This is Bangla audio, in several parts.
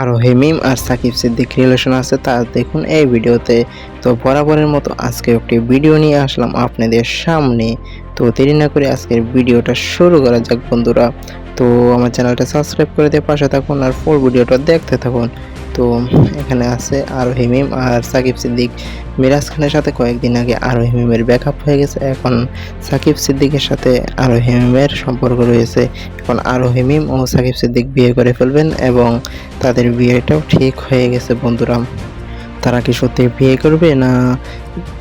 আরও হেমিম আর সাকিব সিদ্দিক রিলেশন আছে তা দেখুন এই ভিডিওতে। তো বরাবরের মতো আজকে একটি ভিডিও নিয়ে আসলাম আপনাদের সামনে। তো দেরি না করে আজকের ভিডিওটা শুরু করা যাক বন্ধুরা। তো আমার চ্যানেলটা সাবস্ক্রাইব করে দিয়ে পাশে থাকুন আর ফুল ভিডিওটা দেখতে থাকুন। তো এখানে আছে আরও হিমিম আর সাকিব সিদ্দিক। মিরাজ খানের সাথে কয়েকদিন আগে আরও ব্যাক ব্যাকআপ হয়ে গেছে। এখন সাকিব সিদ্দিকের সাথে আরও হিমিমের সম্পর্ক রয়েছে। এখন আরও হিমিম ও সাকিব সিদ্দিক বিয়ে করে ফেলবেন এবং তাদের বিয়েটাও ঠিক হয়ে গেছে, বন্ধুরা। তারা কি সত্যি বিয়ে করবে না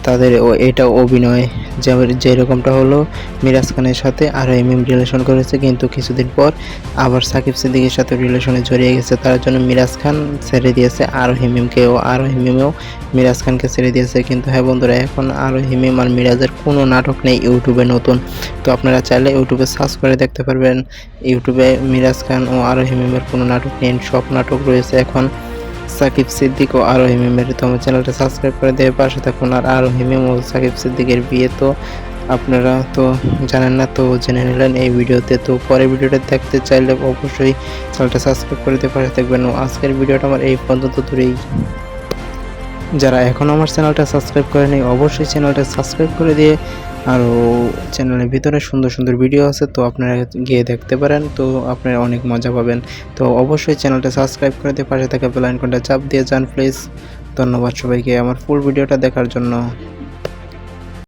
তাদের এটা অভিনয়? যেরকমটা হলো, মিরাজ খানের সাথে আরও এমএম রিলেশন করেছে, কিন্তু কিছুদিন পর আবার সাকিব সিদ্দিকের সাথে রিলেশনে জড়িয়ে গেছে। তার জন্য মিরাজ খান ছেড়ে দিয়েছে আরও হিমিমকেও আরও হিমিমেও মিরাজ খানকে ছেড়ে দিয়েছে। কিন্তু হ্যাঁ বন্ধুরা, এখন আরও হিমিম আর মিরাজের কোনো নাটক নেই ইউটিউবে নতুন। তো আপনারা চাইলে ইউটিউবে সার্চ করে দেখতে পারবেন। ইউটিউবে মিরাজ খান ও আরও হিমিমের কোনো নাটক নেই, সব নাটক রয়েছে এখন। সাকিব সিদ্দিক ও আরও হিমিমের তো আমার চ্যানেলটা সাবস্ক্রাইব করে দেওয়ার পাশে থাকুন। আর আরও হিমিম ও সাকিব সিদ্দিকের বিয়ে তো আপনারা তো জানেন না, তো জেনে নিলেন এই ভিডিওতে। তো পরের ভিডিওটা দেখতে চাইলে অবশ্যই চ্যানেলটা সাবস্ক্রাইব করে দিয়ে পাশে থাকবেন। আজকের ভিডিওটা আমার এই পর্যন্ত দূরেই। যারা এখনও আমার চ্যানেলটা সাবস্ক্রাইব করেনি, অবশ্যই চ্যানেলটা সাবস্ক্রাইব করে দিয়ে আরও চ্যানেলের ভিতরে সুন্দর সুন্দর ভিডিও আছে, তো আপনারা গিয়ে দেখতে পারেন, তো আপনারা অনেক মজা পাবেন। তো অবশ্যই চ্যানেলটা সাবস্ক্রাইব করে দিয়ে পাশে থাকা বেল আইকনটা চাপ দিয়ে যান, প্লিজ। ধন্যবাদ সবাইকে আমার ফুল ভিডিওটা দেখার জন্য।